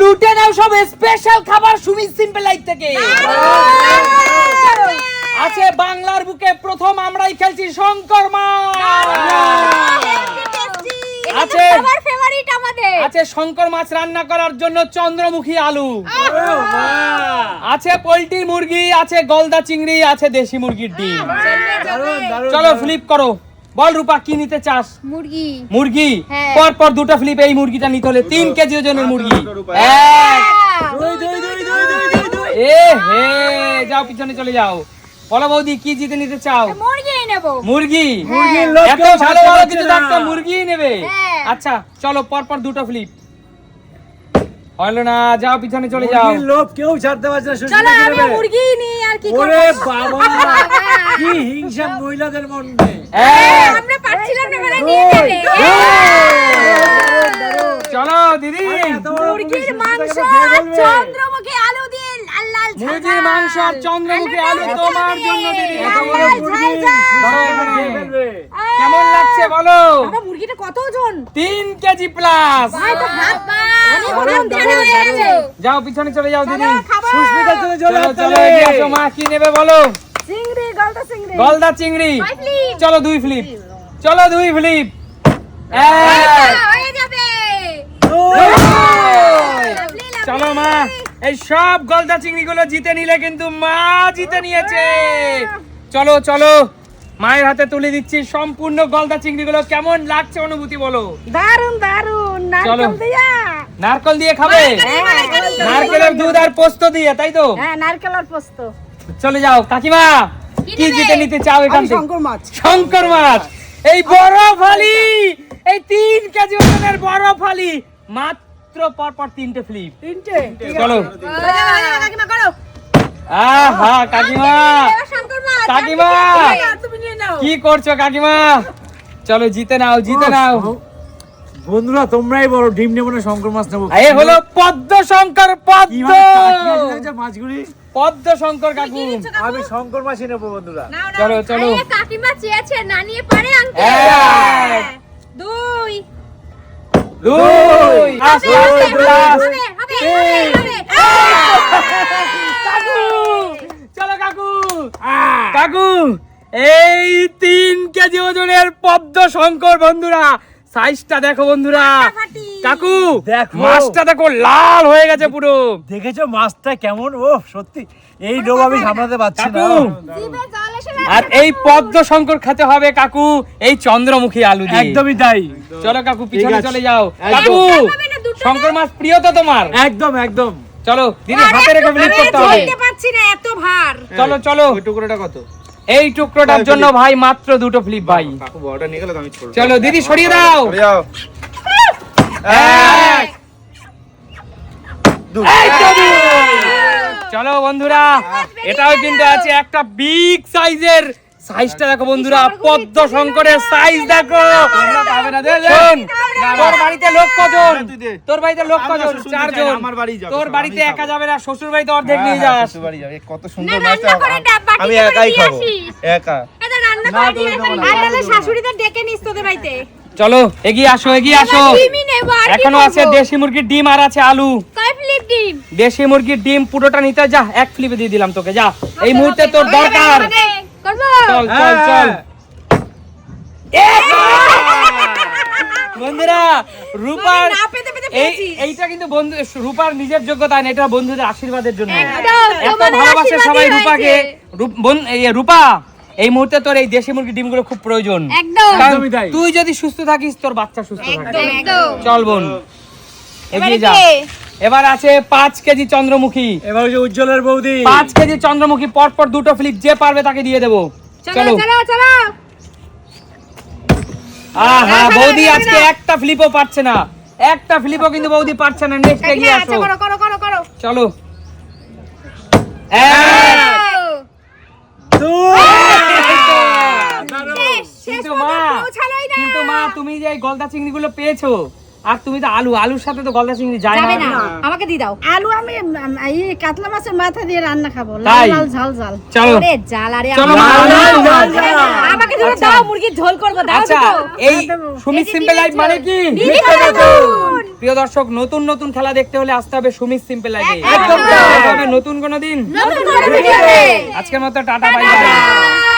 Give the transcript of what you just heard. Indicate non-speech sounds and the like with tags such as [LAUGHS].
লুটে নাও সব স্পেশাল খাবার সুমিত সিম্পল লাইফ থেকে। আছে বাংলার বুকে প্রথম আমরাই খেলছি শঙ্কর মা। আছে ফেভারিট আমাদের। আছে শঙ্কর মাছ রান্না করার জন্য চন্দ্রমুখী আলু। আছে পোল্ট্রি মুরগি আছে গলদা চিংড়ি আছে দেশি মুরগির ডিম। চলো ফ্লিপ করো। বল রূপা কি নিতে চাস? মুরগি। মুরগি? হ্যাঁ। পর পর দুটো ফ্লিপ এই মুরগিটা নিতে হলে তিন কেজি ওজনের মুরগি। এক। এ হে যাও পিছনে চলে যাও। বলো বৌদি কি জিতে নিতে চাও? মুরগি নেব। মুরগি? এত ভালো ভালো কিছু। থাকতো মুরগি নেবে। হ্যাঁ। আচ্ছা চলো পর পর দুটো ফ্লিপ হলো না যাও পিছনে চলে যাও। লোভ কেউ ছাড়তে পারছে না চলো কি আমি মুরগি নিই আর কি ওরে বাবা [LAUGHS] কি হিংসা মহিলাদের মধ্যে। এক, আমরা পাচ্ছিলাম না বলে নিয়ে যাবে চলো দিদি মুরগির মাংস আর চন্দ্রমুখী আলু দিয়ে লাল লাল মুরগির মাংস আর চন্দ্রমুখী আলু তোমার জন্য দিদি সুস্মিতা। কেমন লাগছে বলো আমার মুরগিটা কত ওজন তিন কেজি প্লাস হয়ে যাও পিছনে চলে যাও দিদি জন্য চলে চলো চলো মা কি নেবে বলো গলদা চিংড়ি? চলো দুই ফ্লিপ। চলো দুই ফ্লিপ। চলো মা। এই সব গলদা চিংড়ি গুলো জিতে নিলে কিন্তু মা জিতে নিয়েছে। চলো চলো। মায়ের হাতে তুলে দিচ্ছি সম্পূর্ণ গলদা চিংড়ি গুলো কেমন লাগছে অনুভূতি বলো? দারুণ দারুণ চলো। নারকেল নারকল দিয়ে খাবে নারকেলের দুধ আর পোস্ত দিয়ে তাই তো? হ্যাঁ নারকেল আর পোস্ত। চলে যাও। কাকিমা কি? জিতে নিতে চাও এখান থেকে? শঙ্কর মাছ। শঙ্কর মাছ। এই বড় ফালি! এই তিন কেজি ওজনের বড় ফালি। মাত্র পর পর তিনটে? ফ্লিপ তিনটে চলো। কাকিমা আহা কাকিমা! শঙ্কর মাছ। কাকিমা! তুমি নিয়ে নাও। কি করছ কাকিমা? চলো জিতে নাও জিতে নাও। বন্ধুরা তোমরাই বলো ডিম নেব না শঙ্কর মাছ নেব? এ হলো পদ্ম শঙ্কর পদ্ম! দেখেছ মাছগুলি? পদ্ম শঙ্কর কাকু। আমি শঙ্কর মাছই নেব বন্ধুরা। চলো, চলো। কাকিমা চেয়েছে না নিয়ে পারে এক। দুই। দুই। হবে, আসো, হবে, glass। হবে, হবে, হবে, হবে। কাকু! চলো কাকু। কাকু এই তিন কেজি ওজনের পদ্ম শঙ্কর বন্ধুরা। সাইজটা দেখো বন্ধুরা। কাকু দেখো। মাছটা দেখো লাল হয়ে গেছে পুরো। দেখেছ মাছটা কেমন? ও সত্যি এই লোভ আমি সামলাতে পারছি না। আর এই পদ্ম শঙ্কর খেতে হবে কাকু এই চন্দ্রমুখী আলু দিয়ে। একদমই তাই। চলো কাকু পিছনে চলে যাও। কাকু শঙ্কর মাছ প্রিয় তো তোমার? একদম একদম। চলো দিদি হাতে রেখে ফ্লিপ করতে হবে। ধরতে না এত ভার। চলো চলো। ওই টুকরোটা কত? এই টুকরোটার জন্য ভাই। মাত্র দুটো ফ্লিপ ভাই। চলো দিদি সরিয়ে দাও। চলো বন্ধুরা এটাও কিন্তু আছে একটা বিগ সাইজের সাইজটা দেখো বন্ধুরা পদ্ম শঙ্করের সাইজ দেখো। তোমরা পাবে না, দে, দে। শোন, না, না। তোর বাড়িতে লোক কজন? তোর বাড়িতে লোক কজন? চারজন। আমার বাড়ি যাবে, তোর বাড়িতে একা যাবে। না শ্বশুর বাড়িতে অর্ধেক হ্যাঁ, নিয়ে হ্যাঁ, যাস। যাবে। কত সুন্দর মাছটা। আমি একাই খাব একা। চলো এগিয়ে আসো এগিয়ে আসো। এখনও আছে দেশি মুরগির ডিম আর আছে আলু। ডিম? দেশি মুরগির ডিম পুরোটা নিতে যা এক ফ্লিপে দিয়ে দিলাম তোকে যা। এই মুহূর্তে তোর দরকার। চল চল চল। [LAUGHS] বন্ধুরা রূপার না পেতে পেতে এই পেয়েছিস। এইটা কিন্তু বন্ধু রূপার নিজের যোগ্যতা না এটা বন্ধুদের আশীর্বাদের জন্য। এত ভালোবাসে সবাই রূপাকে বোন- এই রূপা এই মুহূর্তে তোর এই দেশি মুরগি ডিমগুলো খুব প্রয়োজন। তাই। তুই যদি সুস্থ থাকিস তোর বাচ্চা সুস্থ থাকবে। একদম। একদম চল বোন। এগিয়ে যা? এবার আছে পাঁচ কেজি চন্দ্রমুখী। এবার হচ্ছে উজ্জ্বলের বৌদি। পাঁচ কেজি চন্দ্রমুখী পর পর দুটো ফ্লিপ যে পারবে তাকে দিয়ে দেবো। চলো চলো। চলো চলো। আহা না, বৌদি না, আজকে একটা ফ্লিপও পারছে না। একটা ফ্লিপও কিন্তু বৌদি পারছে না নেক্সট এগিয়ে আসো। করো করো করো করো। চলো। এক। দুই। শেষ, শেষ কিন্তু মা পৌঁছালোই না। কিন্তু মা তুমি যে গলদা চিংড়ি গুলো পেয়েছ আর তুমি তো আলু আলুর সাথে তো গলদা চিংড়ি যায় না। আমাকে দিয়ে দাও। আলু আমি এই কাতলা মাছের মাথা দিয়ে রান্না খাব? লাল লাল ঝাল ঝাল। চলো। ওরে জাল আরে চলো, লাল, লাল, যাবে আমাকে তুমি আচ্ছা। দাও মুরগির ঝোল করব দাও আচ্ছা এই সুমিত সিম্পল লাইফ মানে কি? প্রিয় দর্শক নতুন নতুন খেলা দেখতে হলে আসতে হবে সুমিত সিম্পল লাগে একদম। নতুন কোনো দিন। নতুন করে ভিডিওতে। আজকের মতো টাটা বাই বাই